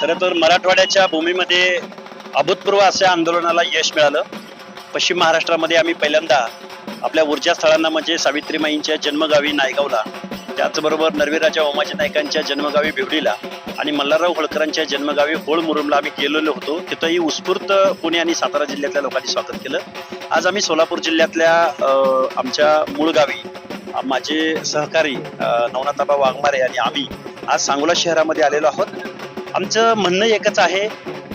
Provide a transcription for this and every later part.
खरं तर मराठवाड्याच्या भूमीमध्ये अभूतपूर्व अशा आंदोलनाला यश मिळालं. पश्चिम महाराष्ट्रामध्ये आम्ही पहिल्यांदा आपल्या ऊर्जा स्थळांना म्हणजे सावित्रीमाईंच्या जन्मगावी नायगावला त्याचबरोबर नरवीराजा ओमाजी नायकांच्या जन्मगावी भिवडीला आणि मल्हारराव होळकरांच्या जन्मगावी होळ मुरुमला आम्ही गेलेलो होतो. तिथंही उत्स्फूर्त पुणे आणि सातारा जिल्ह्यातल्या लोकांनी स्वागत केलं. आज आम्ही सोलापूर जिल्ह्यातल्या आमच्या मूळ गावी माझे सहकारी नवनाथाबा वाघमारे आणि आम्ही आज सांगोला शहरामध्ये आलेलो आहोत. आमचं म्हणणं एकच आहे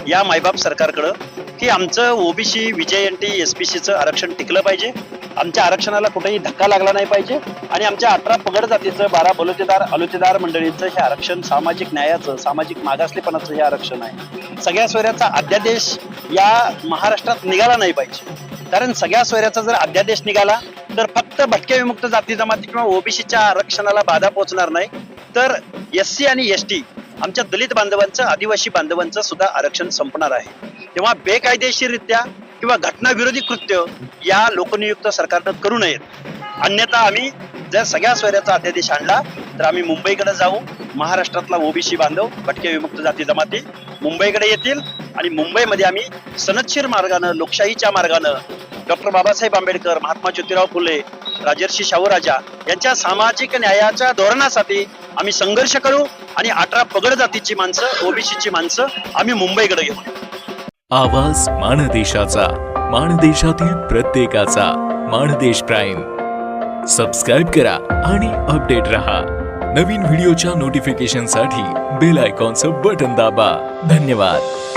या मायबाप सरकारकडं की आमचं OBC VJ N T S P सीचं आरक्षण टिकलं पाहिजे. आमच्या आरक्षणाला कुठेही धक्का लागला नाही पाहिजे. आणि आमच्या अठरा पगड जातीचं बारा बलुतेदार अलुतेदार मंडळींचं हे आरक्षण सामाजिक न्यायाचं सामाजिक मागासलेपणाचं हे आरक्षण आहे. सगळ्या सोयऱ्याचा अध्यादेश या महाराष्ट्रात निघाला नाही पाहिजे. कारण सगळ्या सोयऱ्याचा जर अध्यादेश निघाला तर फक्त भटक्या विमुक्त जाती जमाती किंवा ओबीसीच्या आरक्षणाला बाधा पोहोचणार नाही. तर एस सी आणि एस टी आमच्या दलित बांधवांचं आदिवासी बांधवांचं सुद्धा आरक्षण संपणार आहे. तेव्हा बेकायदेशीररित्या किंवा घटनाविरोधी कृत्य या लोकनियुक्त सरकारनं करू नयेत. अन्यथा आम्ही जर सगळ्या सोयऱ्याचा अध्यादेश आणला तर आम्ही मुंबईकडे जाऊ महाराष्ट्रातला ओबीसी बांधव भटके विमुक्त जाती जमाती मुंबईकडे येतील आणि मुंबईमध्ये आम्ही सनदशीर मार्गानं लोकशाहीच्या मार्गानं डॉक्टर बाबासाहेब आंबेडकर महात्मा ज्योतिराव फुले राजर्षी शाहूराजा यांच्या सामाजिक न्यायाच्या धोरणासाठी आम्ही संघर्ष करू आणि अठरा पगड जातीची माणसं ओबीसीची माणसं आम्ही मुंबईकडे घेऊ. आवाज माणदेशाचा माणदेशातील प्रत्येकाचा माणदेश प्राईम. सबस्क्राईब करा आणि अपडेट रहा. नवीन व्हिडिओच्या नोटिफिकेशनसाठी बेल आयकॉनचं बटन दाबा. धन्यवाद.